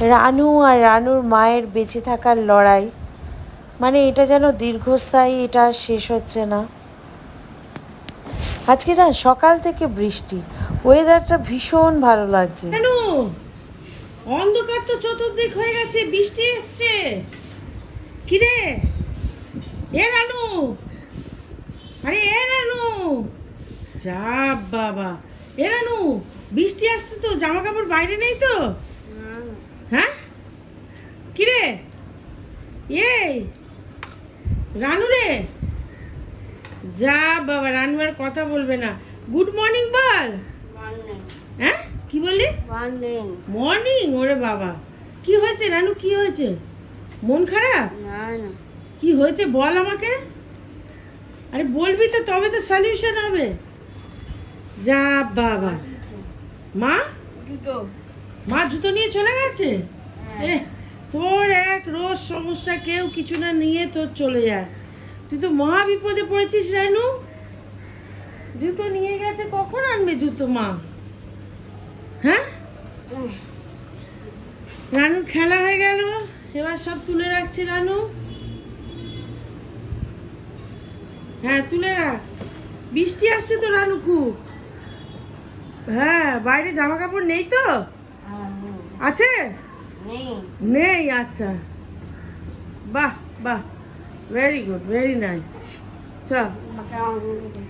রানু আর রানুর মায়ের বেঁচে থাকার লড়াই। মানে এটা যেন দীর্ঘস্থায়ী, এটা শেষ হচ্ছে না। আজকে না সকাল থেকে বৃষ্টি। ওয়েদারটা ভীষণ ভালো লাগছে। অন্ধকার তো চতুর্দিক হয়ে গেছে, বৃষ্টি এসছে। কিরে এ রানু, আরে এ রানু। যা বাবা, এ রানু, বৃষ্টি আসছে তো জামা কাপড় বাইরে নেই তো? হ্যাঁ? কিরে? এই রানু রে? যা বাবা রানু আর কথা বলবে না। গুড মর্নিং বল। হ্যাঁ? কি বললি? মর্নিং ওরে বাবা। কি হয়েছে রানু? কি হয়েছে? মন খারাপ? কি হয়েছে বল আমাকে? আরে বলবি তো তবে তো সলিউশন হবে। যা বাবা। মা? দুটো। মা জুতো নিয়ে চলে গেছে? এ তোর এক রোজ সমস্যা কেউ কিছু না নিয়ে তোর চলে যায়। তুই তো মহা বিপদে পড়েছিস রানু। জুতো নিয়ে গেছে কখন আনবে জুতো মা? হ্যাঁ? রানুর খেলা হয়ে গেল এবার সব তুলে রাখছে রানু। হ্যাঁ তুলে রাখ। বৃষ্টি আসছে তো রানু খুব। হ্যাঁ বাইরে জামা কাপড় নেই তো? আছে? নেই। নেই আচ্ছা। বাহ বাহ। ভেরি গুড ভেরি নাইস চ।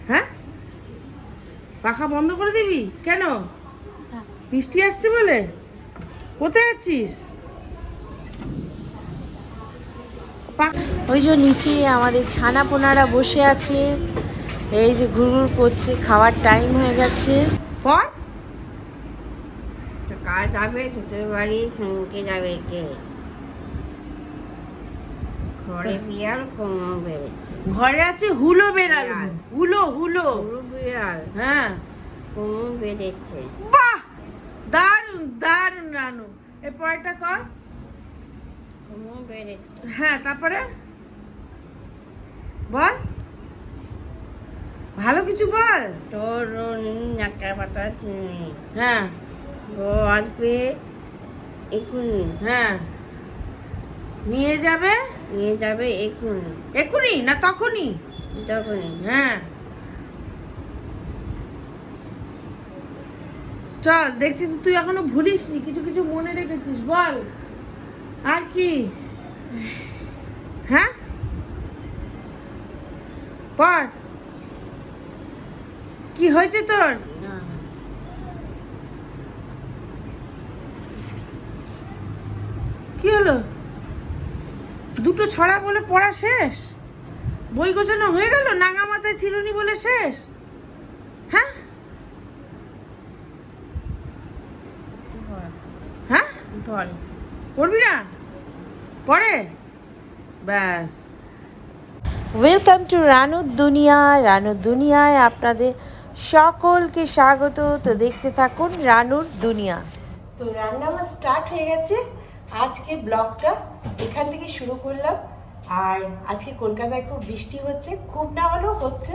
হ্যাঁ? পাখা বন্ধ করে দিবি? কেন? বৃষ্টি আসছে বলে? কোথায় আছিস? পা- ওই যে নিচে আমাদের ছানা পোনারা বসে আছে। এই যে ঘুরঘুর করছে খাওয়ার টাইম হয়ে গেছে। কাজ যাবে শ্বশুর বাড়ি সঙ্গে যাবে কে? ঘরে বেড়েছে ঘরে আছে হুলো বেড়াল। হুলো হুলো। পুরো বিয়াল হ্যাঁ। বেড়েছে বাহ! দারুণ দারুণ রানু। এর পরেরটা কর। বেড়েছে হ্যাঁ তারপরে? বল। ভালো কিছু বল। তোর নাকা পাতা চিনি হ্যাঁ। ও আসবে এক্ষুনি হ্যাঁ। নিয়ে যাবে? নিয়ে যাবে এক্ষুনি এক্ষুনি না তখনই? যখনই হ্যাঁ। চল দেখছি তুই এখনও ভুলিসনি কিছু কিছু মনে রেখেছিস বল। আর কি? হ্যাঁ? পর কি হয়েছে তোর না কি হলো? দুটো ছড়া বলে পড়া শেষ? বই গোছানো হয়ে গেল? নাগা মাথায় চিরুনি বলে শেষ? হ্যাঁ? হ্যাঁ? বল। পড়বি না? পড়ে ব্যাস। ওয়েলকাম টু রানুর দুনিয়া। রানুর দুনিয়ায় আপনাদের সকলকে স্বাগত। তো দেখতে থাকুন রানুর দুনিয়া। তো রান্না আমার স্টার্ট হয়ে গেছে। আজকে ব্লগটা এখান থেকে শুরু করলাম। আর আজকে কলকাতায় খুব বৃষ্টি হচ্ছে, খুব না হলেও হচ্ছে।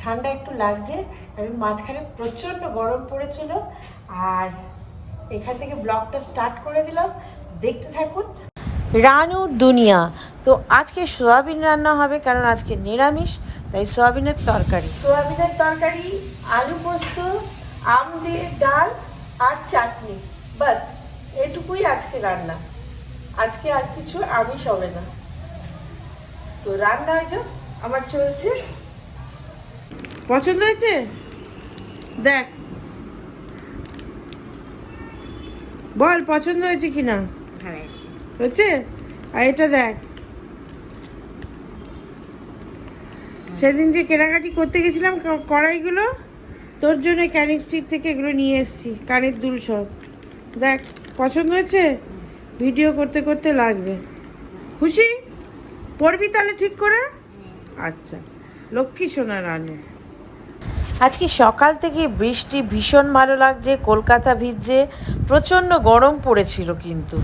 ঠান্ডা একটু লাগছে, কারণ মাঝখানে প্রচণ্ড গরম পড়েছিল। আর এখান থেকে ব্লগটা স্টার্ট করে দিলাম। দেখতে থাকুন। রানুর দুনিয়া। তো আজকে সোয়াবিন রান্না হবে, কারণ আজকে নিরামিষ, তাই সোয়াবিনের তরকারি। সোয়াবিনের তরকারি, আলু পোস্ত, আম দিয়ে ডাল আর চাটনি, বাস। এটুকুই আজকে রান্না। আজকে আর কিছু আমিষ হবে না। তো রান্না হয়েছে আমার চলছে। পছন্দ হয়েছে? দেখ। বল পছন্দ হয়েছে কিনা? হ্যাঁ। হচ্ছে আর এটা দেখ। সেদিন যে কেনাকাটি করতে গেছিলাম ক- কড়াইগুলো তোর জন্য ক্যানিং স্ট্রিট থেকে এগুলো নিয়ে এসেছি কানের দুল সব। দেখ। পছন্দ হয়েছে? ভিডিও করতে করতে লাগবে। খুশি? পড়বি তাহলে ঠিক করে? আচ্ছা। লক্ষ্মী সোনা রানু আজকে সকাল থেকে বৃষ্টি ভীষণ ভালো লাগছে, কলকাতা ভিজছে, প্রচণ্ড গরম পড়েছিল কিন্তু।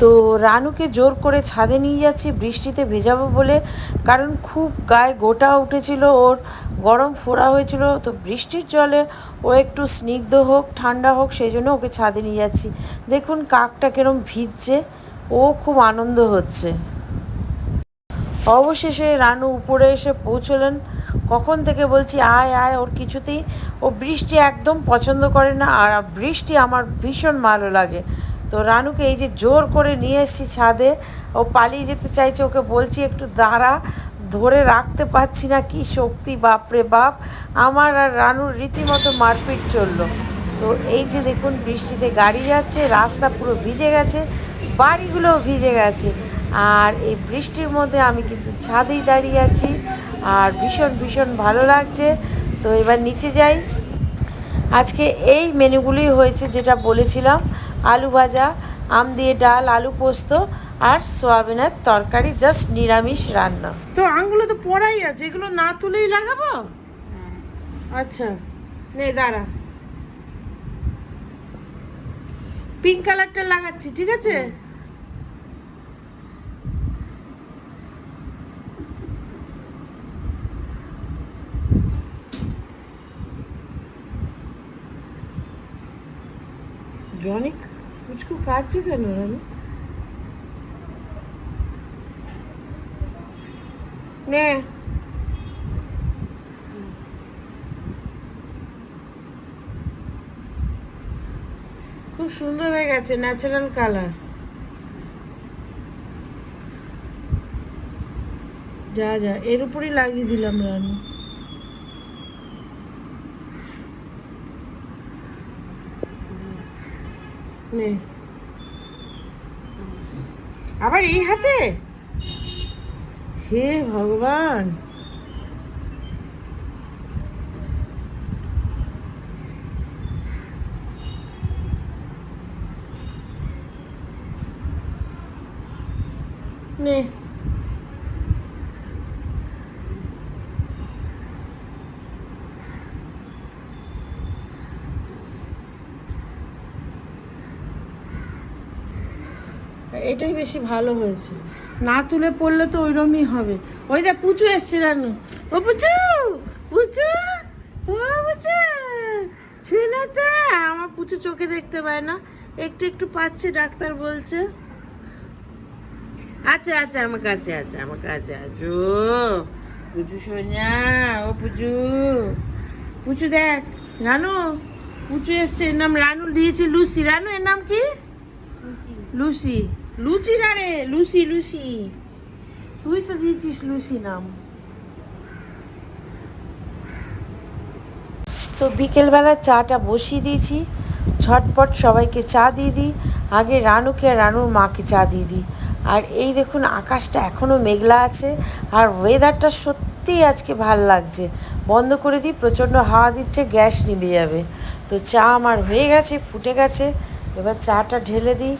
তো রানুকে জোর করে ছাদে নিয়ে যাচ্ছি, বৃষ্টিতে ভেজাবো বলে। কারণ খুব গায়ে গোটা উঠেছিল, ওর গরম ফোড়া হয়েছিল। তো বৃষ্টির জলে ও একটু স্নিগ্ধ হোক, ঠান্ডা হোক, সেই জন্য ওকে ছাদে নিয়ে যাচ্ছি। দেখুন কাকটা কিরম ভিজছে, ও খুব আনন্দ হচ্ছে। অবশেষে রানু উপরে এসে পৌঁছলেন। কখন থেকে বলছি, আয় আয়, ওর কিছুতেই। ও বৃষ্টি একদম পছন্দ করে না, আর বৃষ্টি আমার ভীষণ ভালো লাগে। তো রানুকে এই যে জোর করে নিয়ে এসেছি ছাদে, ও পালিয়ে যেতে চাইছে, ওকে বলছি একটু দাঁড়া, ধরে রাখতে পারছি না কি শক্তি বাপরে বাপ। আমার আর রানুর রীতিমতো মারপিট চলল। তো এই যে দেখুন, বৃষ্টিতে গাড়ি যাচ্ছে, রাস্তা পুরো ভিজে গেছে, বাড়িগুলোও ভিজে গেছে। আর এই বৃষ্টির মধ্যে আমি কিন্তু ছাদেই দাঁড়িয়ে আছি, আর ভীষণ ভীষণ ভালো লাগছে। তো এবার নিচে যাই। আজকে এই মেনুগুলি হয়েছে, যেটা বলেছিলাম। আলু ভাজা আম দিয়ে ডাল আলু পোস্ত আর সোয়াবিনের তরকারি জাস্ট নিরামিষ রান্না। তো আমগুলো তো পড়াই আছে এগুলো না তুলেই লাগাবো? হ্যাঁ। আচ্ছা নে দাঁড়া। পিঙ্ক কালারটা লাগাচ্ছি ঠিক আছে জনি কাটছে কেন নে? খুব সুন্দর হয়ে গেছে ন্যাচারাল কালার যা যা, এর উপরই লাগিয়ে দিলাম রানু। নে। আবার এই হাতে? হে ভগবান। নে। এটাই বেশি ভালো হয়েছে। না তুলে পড়লে তো ওইরকমই হবে। ওই যে পুচু এসছে রানু। ও পুচু পুচু ও পুচু ছেলেটা। আমার পুচু চোখে দেখতে পায় না। একটু একটু পাচ্ছে ডাক্তার বলছে। আচ্ছা আচ্ছা আমার কাছে আছে আমার কাছে আছো। পুচু সোনা ও পুচু। পুচু দেখ রানু পুচু এসছে এর নাম রানু দিয়েছি লুসি। রানু এর নাম কি? লুসি। লুচি না রে লুসি লুসি তুই তো দিয়েছিস লুসি নাম। তো বিকেলবেলা চাটা বসিয়ে দিয়েছি, ঝটপট সবাইকে চা দিয়ে দিই, আগে রানুকে আর রানুর মাকে চা দিয়ে দিই। আর এই দেখুন, আকাশটা এখনও মেঘলা আছে, আর ওয়েদারটা সত্যিই আজকে ভালো লাগছে। বন্ধ করে দিই, প্রচণ্ড হাওয়া দিচ্ছে, গ্যাস নিভে যাবে। তো চা আমার হয়ে গেছে, ফুটে গেছে, এবার চাটা ঢেলে দিই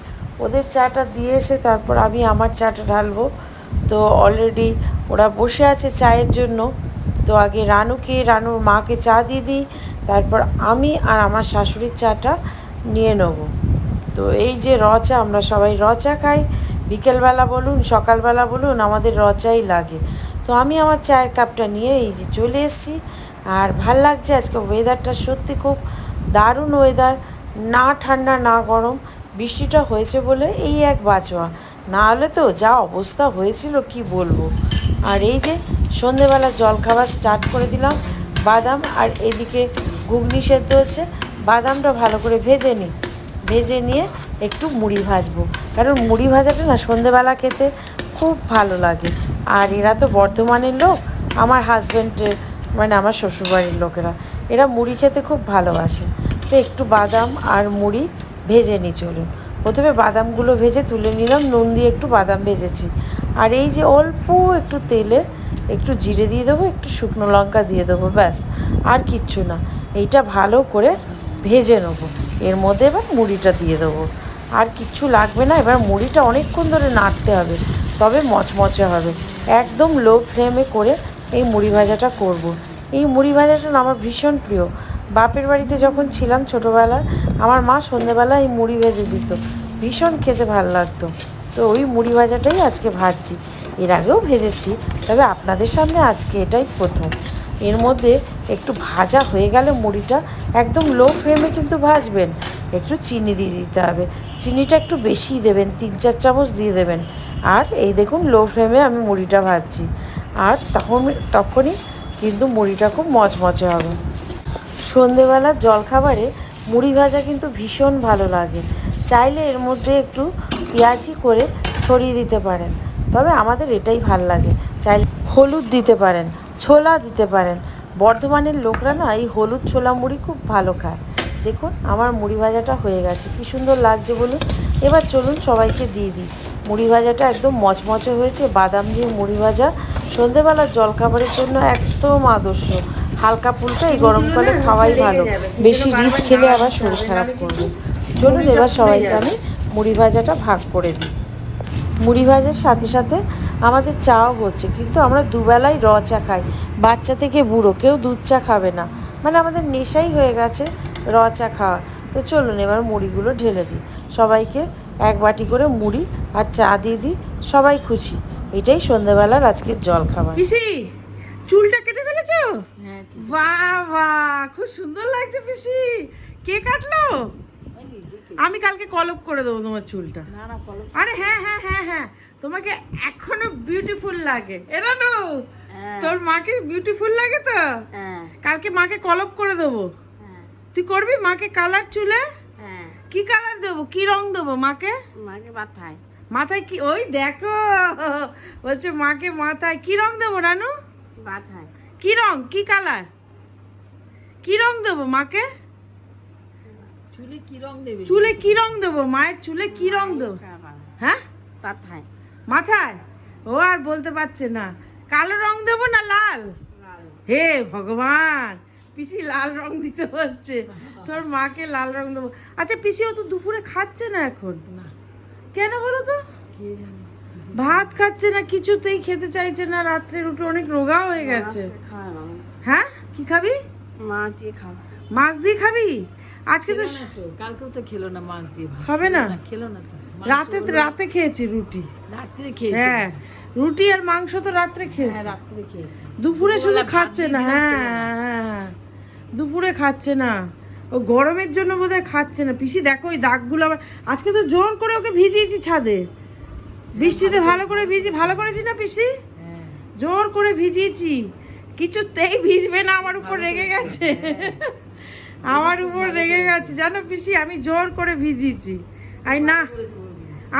ওদের চাটা দিয়ে এসে তারপর আমি আমার চাটা ঢালবো। তো অলরেডি ওরা বসে আছে চায়ের জন্য। তো আগে রানুকে, রানুর মাকে চা দিয়ে দিই। তারপর আমি আর আমার শাশুড়ির চাটা নিয়ে নেব। তো এই যে র চা, আমরা সবাই র চা খাই। বিকেলবেলা বলুন, সকালবেলা বলুন, আমাদের রচাই লাগে। তো আমি আমার চায়ের কাপটা নিয়ে এই যে চলে এসেছি। আর ভালো লাগছে আজকে ওয়েদারটা সত্যি খুব দারুণ ওয়েদার না ঠান্ডা, না গরম। বৃষ্টিটা হয়েছে বলে এই এক বাঁচোয়া। না হলে তো যা অবস্থা হয়েছিল কি বলব? আর এই যে সন্ধেবেলা জলখাবার স্টার্ট করে দিলাম, বাদাম আর এদিকে ঘুগনি সেদ্ধ হচ্ছে। বাদামটা ভালো করে ভেজে নিই। ভেজে নিয়ে একটু মুড়ি ভাজবো। কারণ মুড়ি ভাজাটা না সন্ধেবেলা খেতে খুব ভালো লাগে। আর এরা তো বর্ধমানের লোক, আমার হাজব্যান্ডের মানে আমার শ্বশুরবাড়ির লোকেরা। এরা মুড়ি খেতে খুব ভালোবাসে। তো একটু বাদাম আর মুড়ি ভেজে নিই চলুন। প্রথমে বাদামগুলো ভেজে তুলে নিলাম, নুন দিয়ে একটু বাদাম ভেজেছি। আর এই যে অল্প একটু তেলে একটু জিরে দিয়ে দেবো, একটু শুকনো লঙ্কা দিয়ে দেবো, ব্যাস, আর কিচ্ছু না। এইটা ভালো করে ভেজে নেব। এর মধ্যে এবার মুড়িটা দিয়ে দেবো। আর কিচ্ছু লাগবে না, এবার মুড়িটা অনেকক্ষণ ধরে নাড়তে হবে, তবে মচমচে হবে। একদম লো ফ্লেমে করে এই মুড়ি ভাজাটা করব। এই মুড়ি ভাজাটা আমার ভীষণ প্রিয়। বাপের বাড়িতে যখন ছিলাম ছোটোবেলায়, আমার মা সন্ধেবেলা এই মুড়ি ভেজে দিত। ভীষণ খেতে ভালো লাগতো। তো ওই মুড়ি ভাজাটাই আজকে ভাজছি। এর আগেও ভেজেছি, তবে আপনাদের সামনে আজকে এটাই প্রথম। এর মধ্যে একটু ভাজা হয়ে গেলে মুড়িটা একদম লো ফ্লেমে কিন্তু ভাজবেন। একটু চিনি দিয়ে দিতে হবে। চিনিটা একটু বেশি দেবেন, তিন চার চামচ দিয়ে দেবেন। আর এই দেখুন লো ফ্লেমে আমি মুড়িটা ভাজছি। আর তখন তখনই কিন্তু মুড়িটা খুব মচমচে হবে। সন্ধেবেলার জলখাবারে মুড়ি ভাজা কিন্তু ভীষণ ভালো লাগে। চাইলে এর মধ্যে একটু পেঁয়াজি করে ছড়িয়ে দিতে পারেন। তবে আমাদের এটাই ভালো লাগে। চাইলে হলুদ দিতে পারেন, ছোলা দিতে পারেন। বর্ধমানের লোকরা না এই হলুদ ছোলা মুড়ি খুব ভালো খায়। দেখুন আমার মুড়ি ভাজাটা হয়ে গেছে। কি সুন্দর লাগছে বলুন? এবার চলুন সবাইকে দিয়ে দিই। মুড়ি ভাজাটা একদম মচমচে হয়েছে। বাদাম দিয়ে মুড়ি ভাজা। সন্ধেবেলার জলখাবারের জন্য একদম আদর্শ। হালকা ফুলকা এই গরমকালে খাওয়াই ভালো। বেশি রিচ খেলে আবার শরীর খারাপ করবে। চলুন এবার সবাইকে আমি মুড়ি ভাজাটা ভাগ করে দিই। মুড়ি ভাজার সাথে সাথে আমাদের চাও হচ্ছে, কিন্তু আমরা দুবেলাই র চা খাই। বাচ্চা থেকে বুড়ো, কেউ দুধ চা খাবে না। মানে আমাদের নেশাই হয়ে গেছে র চা খাওয়া। তো চলুন এবার মুড়িগুলো ঢেলে দিই। সবাইকে এক বাটি করে মুড়ি আর চা দিয়ে দিই। সবাই খুশি। এটাই সন্ধেবেলার আজকের জল খাবার চুলটা কেটে ফেলেছো? বাহ বাহ খুব সুন্দর লাগছে পিসি। কে কাটলো? আমি কালকে কলপ করে দেবো তোমার চুলটা। আরে হ্যাঁ হ্যাঁ হ্যাঁ হ্যাঁ। তোমাকে এখনও বিউটিফুল লাগে। এরা নো তোর মাকে বিউটিফুল লাগে তো? হ্যাঁ। কালকে মাকে কলপ করে দেবো। হ্যাঁ। তুই করবি মাকে কালার চুলে? হ্যাঁ। কি কালার দেবো? কি রং দেবো মাকে? মাকে মাথায়। মাথায় কি? ওই দেখো। বলছে মাকে মাথায় কি রং দেবো রানু? কি রং? কি কালার? কি রং দেবো মাকে? চুলে কি রং দেবে? চুলে কি রং দেবো? মায়ের চুলে কি রং দেবো? হ্যাঁ? মাথায়। মাথায়? ও আর বলতে পারছে না। কালো রং দেবো না লাল? হে ভগবান! পিসি লাল রং দিতে বলছে। তোর মাকে লাল রং দেবো। আচ্ছা পিসি ও তো দুপুরে খাচ্ছে না এখন? কেন বলো তো? ভাত খাচ্ছে না কিছুতেই খেতে চাইছে না রাত্রে রুটি অনেক রোগা হয়ে গেছে। হ্যাঁ? কি খাবি? মাছ দিয়ে খাওয়া মাছ দিয়ে খাবি? আজকে তো কালকেও তো খেলো না মাছ দিয়ে খাবে না? খেলো না তো। রাতে রাতে খেয়েছি রুটি। রাত্রে খেয়েছে। হ্যাঁ রুটি আর মাংস তো রাত্রে হ্যাঁ রাত্রে খেয়েছে। দুপুরে শুধু খাচ্ছে না। হ্যাঁ হ্যাঁ, হ্যাঁ। দুপুরে খাচ্ছে না। ও গরমের জন্য বোধহয় খাচ্ছে না। পিসি দেখো ওই দাগগুলো আবার আজকে তো জোর করে ওকে ভিজিয়েছি ছাদে। বৃষ্টিতে ভালো করে ভিজি ভালো করেছি না পিসি? জোর করে ভিজিয়েছি। কিছুতেই ভিজবে না আমার উপর রেগে গেছে। আমার উপর রেগে গেছে। জানো পিসি আমি জোর করে ভিজিয়েছি। আই না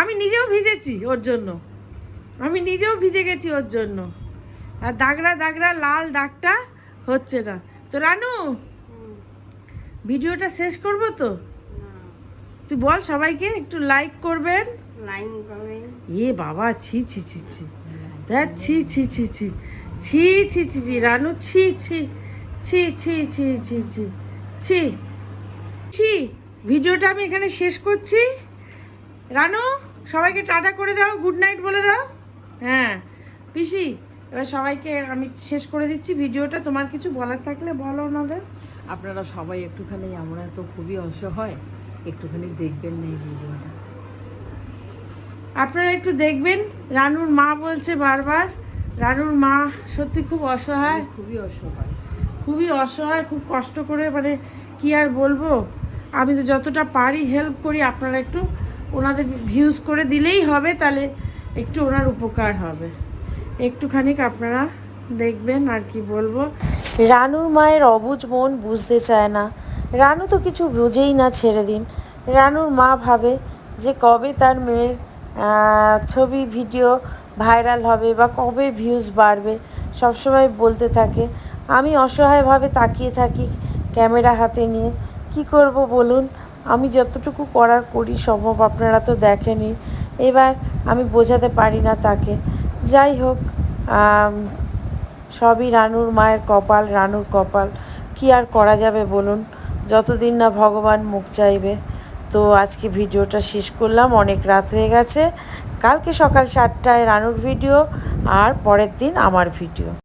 আমি নিজেও ভিজেছি ওর জন্য। আমি নিজেও ভিজে গেছি ওর জন্য। আর দাগড়া দাগড়া লাল দাগটা হচ্ছে না। তো রানু ভিডিওটা শেষ করব তো? তুই বল সবাইকে একটু লাইক করবেন। এ বাবা ছি ছি ছি ছি দেখ ছি ছি ছি ছি ছি ছি ছি ছি রানু ছি ছি ছি ছি ছি ছি ছি ছি ছি ভিডিওটা আমি এখানে শেষ করছি রানু সবাইকে টাটা করে দাও গুড নাইট বলে দাও হ্যাঁ পিসি এবার সবাইকে আমি শেষ করে দিচ্ছি ভিডিওটা তোমার কিছু বলার থাকলে বলো ওনাদের আপনারা সবাই একটুখানি আমরা তো খুবই অসহায় একটুখানি দেখবেন না এই ভিডিওটা আপনারা একটু দেখবেন রানুর মা বলছে বারবার রানুর মা সত্যি খুব অসহায়। খুবই অসহায়। খুবই অসহায় খুব কষ্ট করে মানে কি আর বলব? আমি তো যতটা পারি হেল্প করি আপনারা একটু ওনাদের ভিউজ করে দিলেই হবে তাহলে একটু ওনার উপকার হবে। একটুখানি আপনারা দেখবেন আর কি বলব। রানুর মায়ের অবুঝ মন বুঝতে চায় না। রানু তো কিছু বুঝেই না ছেড়ে দিন। রানুর মা ভাবে যে কবে তার মেয়ের ছবি, ভিডিও ভাইরাল হবে বা কবে ভিউজ বাড়বে, সবসময় বলতে থাকে। আমি অসহায়ভাবে তাকিয়ে থাকি ক্যামেরা হাতে নিয়ে। কি করব বলুন? আমি যতটুকু করার করি সম্ভব আপনারা তো দেখেনি এবার আমি বোঝাতে পারি না তাকে। যাই হোক সবই রানুর মায়ের কপাল, রানুর কপাল। কি আর করা যাবে বলুন? যতদিন না ভগবান মুখ চাইবে। তো আজকে ভিডিওটা শেষ করলাম, অনেক রাত হয়ে গেছে। কালকে সকাল সাতটায় রানুর ভিডিও, আর পরের দিন আমার ভিডিও।